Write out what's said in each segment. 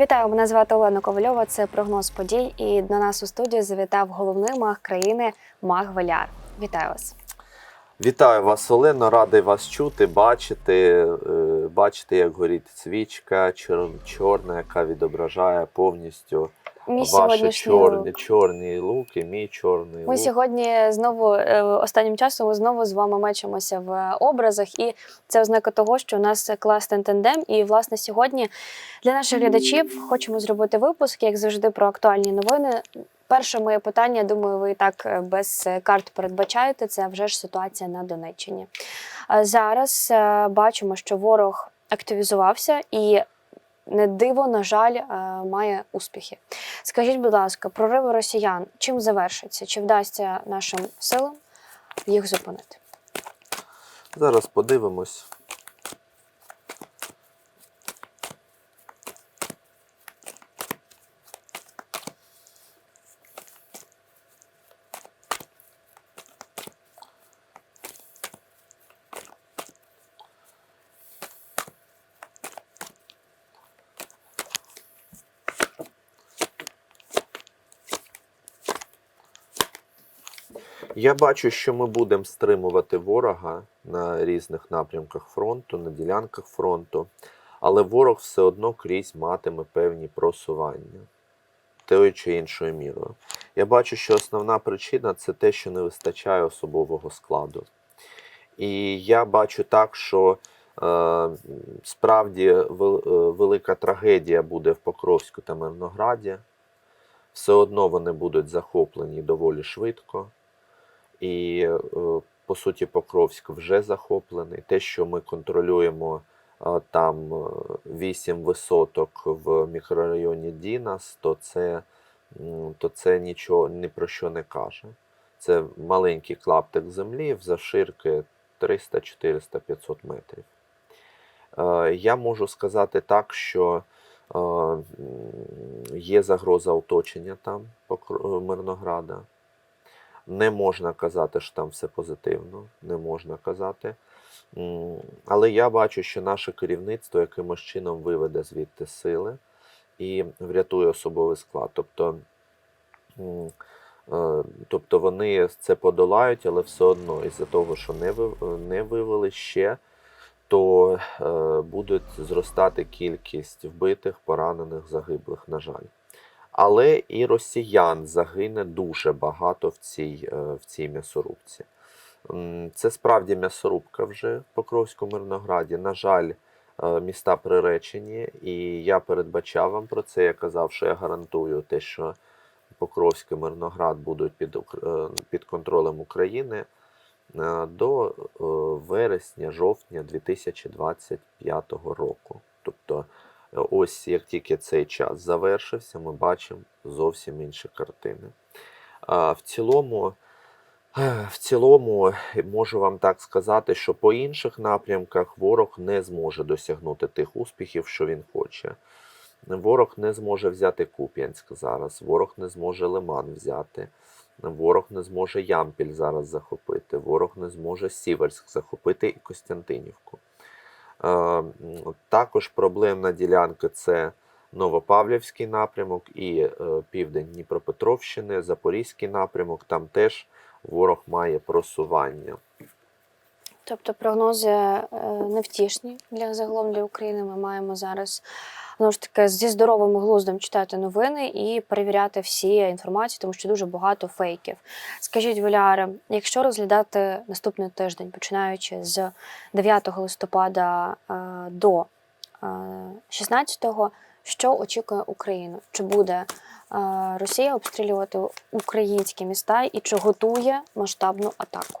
Вітаю, мене звати Олена Ковальова. Це прогноз подій. І до нас у студію завітав головний маг країни Маг Валяр. Вітаю вас. Вітаю вас, Олено, радий вас чути, бачити, е, бачити, як горить свічка чор- чорна, яка відображає повністю Мій ваші чорні, лук. чорні луки, мій чорний Ми лук. сьогодні знову е, останнім часом ми знову з вами мечемося в образах, і це ознака того, що у нас класний тандем. І власне сьогодні для наших глядачів хочемо зробити випуск, як завжди, про актуальні новини. Перше моє питання, думаю, ви і так е, без карт передбачаєте. Це вже ж ситуація на Донеччині. Е, Зараз бачимо, що ворог активізувався і. Не диво, на жаль, е, має успіхи. Скажіть, будь ласка, прориви росіян чим завершиться? Чи вдасться нашим силам їх зупинити? Зараз подивимось. Я бачу, що ми будемо стримувати ворога на різних напрямках фронту, на ділянках фронту, але ворог все одно крізь матиме певні просування тою чи іншою мірою. Я бачу, що основна причина це те, що не вистачає особового складу. І я бачу так, що е, справді е, велика трагедія буде в Покровську та Мирнограді. Все одно вони будуть захоплені доволі швидко. І, е, по суті, Покровськ вже захоплений. Те, що ми контролюємо е, там е, 8 висоток в мікрорайоні Дінас, то це, то це нічого ні про що не каже. Це маленький клаптик землі завширки 300, 400, 500 метрів. Я можу сказати так, що є загроза оточення там Мирнограда. Не можна казати, що там все позитивно, не можна казати. Але я бачу, що наше керівництво якимось чином виведе звідти сили і врятує особовий склад. Тобто, е, тобто вони це подолають, але все одно, із-за того, що не, вивели ще, то е, будуть зростати кількість вбитих, поранених, загиблих, на жаль. Але і росіян загине дуже багато в цій, е, в цій м'ясорубці. Це справді м'ясорубка вже в Покровському Мирнограді. На жаль, е, міста приречені, і я передбачав вам про це. Я казав, що я гарантую те, що Покровський Мирноград будуть під, е, під контролем України до вересня-жовтня 2025 року. Тобто, ось як тільки цей час завершився, ми бачимо зовсім інші картини. В цілому, е, в цілому, можу вам так сказати, що по інших напрямках ворог не зможе досягнути тих успіхів, що він хоче. Ворог не зможе взяти Куп'янськ зараз, ворог не зможе Лиман взяти, ворог не зможе Ямпіль зараз захопити, ворог не зможе Сіверськ захопити і Костянтинівку. Також проблемна ділянка це Новопавлівський напрямок і е, південь Дніпропетровщини, Запорізький напрямок. Там теж ворог має просування. Тобто прогнози е, невтішні для загалом для України. Ми маємо зараз знову ж таки зі здоровим глуздом читати новини і перевіряти всі інформацію, тому що дуже багато фейків. Скажіть, Валяре, якщо розглядати наступний тиждень, починаючи з 9 листопада е, до е, 16-го, що очікує Україну? Чи буде е, Росія обстрілювати українські міста і чи готує масштабну атаку?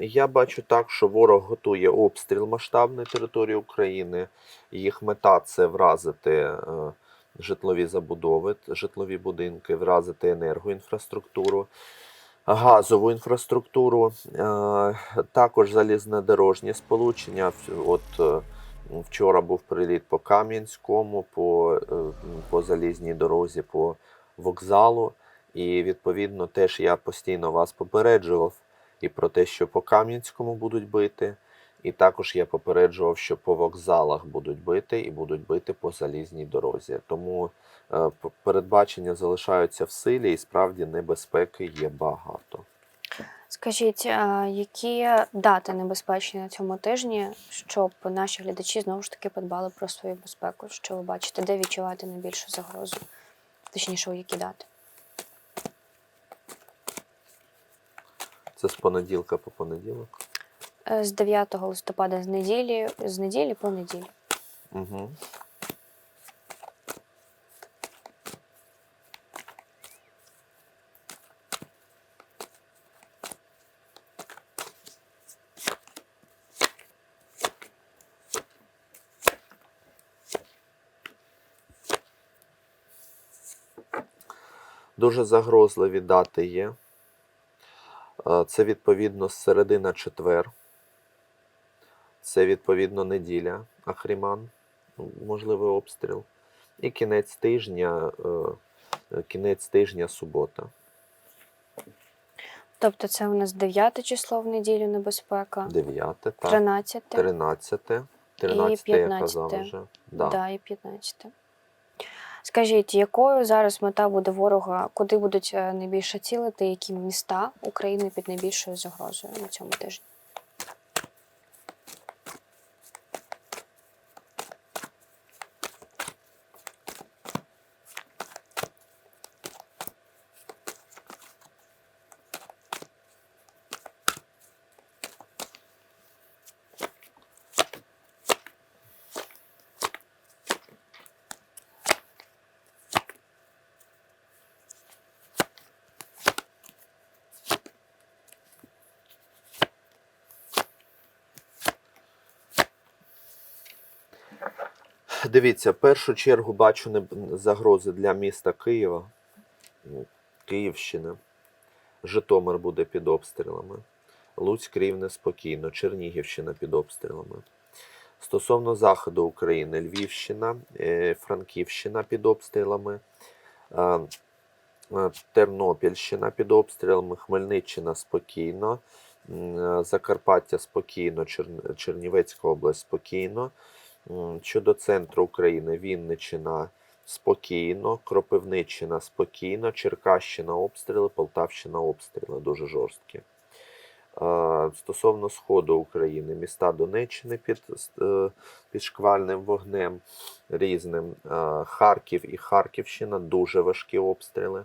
Я бачу так, що ворог готує обстріл масштабної території України. Їх мета це вразити е, житлові забудови, житлові будинки, вразити енергоінфраструктуру, газову інфраструктуру, е, також залізнодорожні сполучення. От е, вчора був приліт по Кам'янському, по, по залізній дорозі, по вокзалу. І відповідно теж я постійно вас попереджував і про те, що по Кам'янському будуть бити, і також я попереджував, що по вокзалах будуть бити і будуть бити по залізній дорозі. Тому е, передбачення залишаються в силі, і справді небезпеки є багато. Скажіть, які дати небезпечні на цьому тижні, щоб наші глядачі знову ж таки подбали про свою безпеку? Що ви бачите, де відчуваєте найбільшу загрозу? Точніше, у які дати? Це з понеділка по понеділок. Е, З 9 листопада з неділі, з неділі по неділю. Угу. Дуже загрозливі дати є. Це відповідно середина четвер. Це відповідно неділя, Ахріман, можливий обстріл. І кінець тижня, е, кінець тижня субота. Тобто це у нас 9 число в неділю небезпека, 9, так, 13, 13, 13 я 15. казав вже. Да. да, і 15. Скажіть, якою зараз мета буде ворога, куди будуть е, найбільше цілити, які міста України під найбільшою загрозою на цьому тижні? Дивіться, в першу чергу бачу загрози для міста Києва, ну, Київщина. Житомир буде під обстрілами. Луцьк рівне спокійно, Чернігівщина під обстрілами. Стосовно заходу України, Львівщина, е, Франківщина під обстрілами, е, е, Тернопільщина під обстрілами, Хмельниччина спокійно, Закарпаття спокійно, Чернівецька область спокійно. Щодо центру України, Вінниччина спокійно, Кропивниччина спокійно, Черкащина обстріли, Полтавщина обстріли дуже жорсткі. Стосовно сходу України, міста Донеччини під, е, під шквальним вогнем різним, Харків і Харківщина дуже важкі обстріли.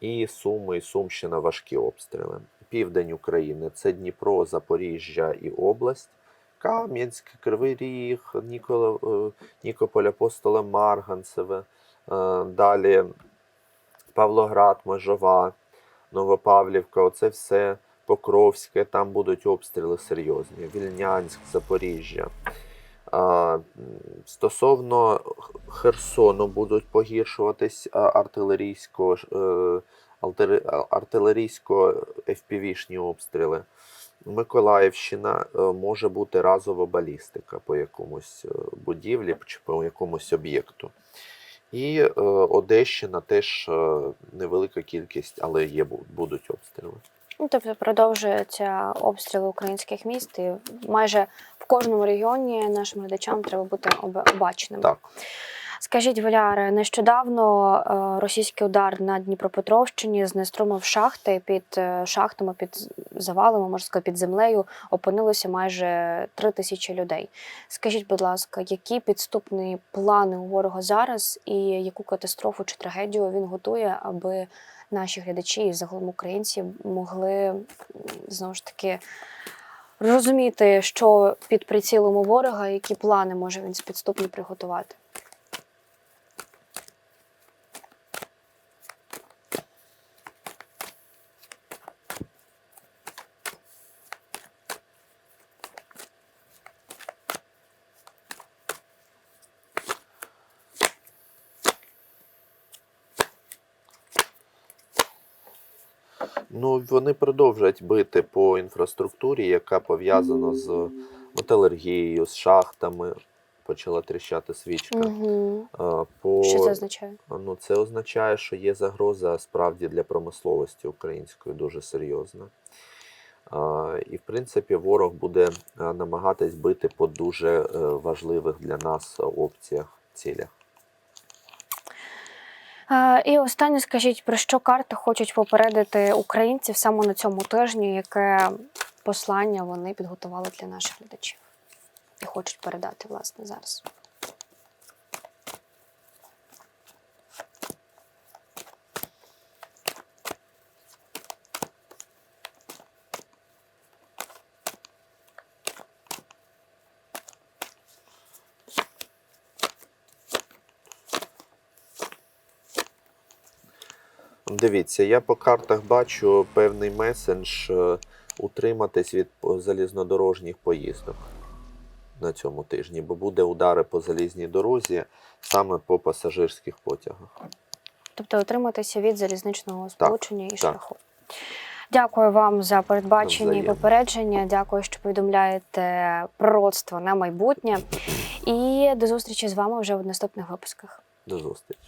І Суми, і Сумщина важкі обстріли. Південь України це Дніпро, Запоріжжя і область. Кам'янськ, Кривий Ріг, е, Нікополь, Апостоле Марганцеве, далі Павлоград, Межова, Новопавлівка, оце все Покровське, там будуть обстріли серйозні. Вільнянськ, Запоріжжя. Стосовно Херсону будуть погіршуватись артилерійсько, ж, е, обстріли. Миколаївщина е, може бути разова балістика по якомусь е, будівлі чи по якомусь об'єкту. І е, Одещина теж невелика кількість, але є будуть обстріли. Ну, тобто продовжуються обстріли українських міст, і майже в кожному регіоні нашим глядачам треба бути об- обачними. Так. Скажіть, Валяре, нещодавно е, російський удар на Дніпропетровщині знеструмив шахти під е, шахтами, під завалами, можна сказати, під землею опинилося майже три тисячі людей. Скажіть, будь ласка, які підступні плани у ворога зараз, і яку катастрофу чи трагедію він готує, аби наші глядачі і загалом українці могли знову ж таки розуміти, що під прицілом у ворога, які плани може він підступні приготувати? Ну, вони продовжують бити по інфраструктурі, яка пов'язана з металургією, з шахтами. Почала тріщати свічка. Угу. По... Що це означає? Ну, це означає, що є загроза справді для промисловості української дуже серйозна. І, в принципі, ворог буде намагатись бити по дуже е, важливих для нас опціях, цілях. І останнє скажіть, про що карти хочуть попередити українців саме на цьому тижні, яке послання вони підготували для наших глядачів і хочуть передати власне зараз. Дивіться, я по картах бачу певний месендж е, утриматись від залізнодорожніх поїздок на цьому тижні, бо буде удари по залізній дорозі саме по пасажирських потягах. Тобто отриматися від залізничного сполучення і так. шляху. Дякую вам за передбачення і попередження. Дякую, що повідомляєте пророцтво на майбутнє. І до зустрічі з вами вже в наступних випусках. До зустрічі.